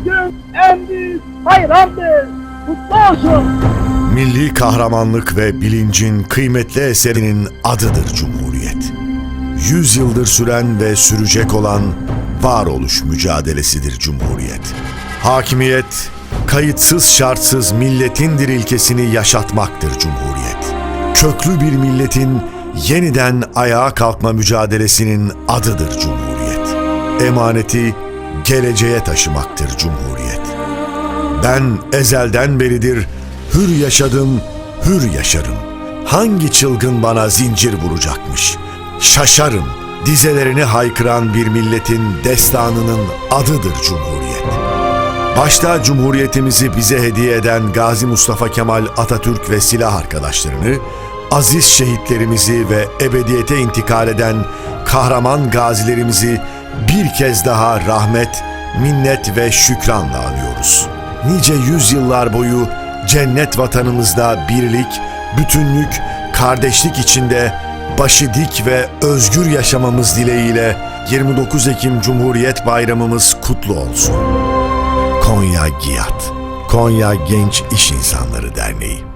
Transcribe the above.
bugün en büyük bayramdır. Kutlu olsun. Milli kahramanlık ve bilincin kıymetli eserinin adıdır Cumhuriyet. Yüzyıldır süren ve sürecek olan varoluş mücadelesidir Cumhuriyet. Hakimiyet, kayıtsız şartsız milletindir ilkesini yaşatmaktır Cumhuriyet. Köklü bir milletin yeniden ayağa kalkma mücadelesinin adıdır Cumhuriyet. Emaneti geleceğe taşımaktır Cumhuriyet. Ben ezelden beridir hür yaşadım, hür yaşarım. Hangi çılgın bana zincir vuracakmış? Şaşarım. Dizelerini haykıran bir milletin destanının adıdır Cumhuriyet. Başta Cumhuriyetimizi bize hediye eden Gazi Mustafa Kemal Atatürk ve silah arkadaşlarını, aziz şehitlerimizi ve ebediyete intikal eden kahraman gazilerimizi bir kez daha rahmet, minnet ve şükranla anıyoruz. Nice yüzyıllar boyu cennet vatanımızda birlik, bütünlük, kardeşlik içinde başı dik ve özgür yaşamamız dileğiyle 29 Ekim Cumhuriyet Bayramımız kutlu olsun. Konya GİAD, Konya Genç İş İnsanları Derneği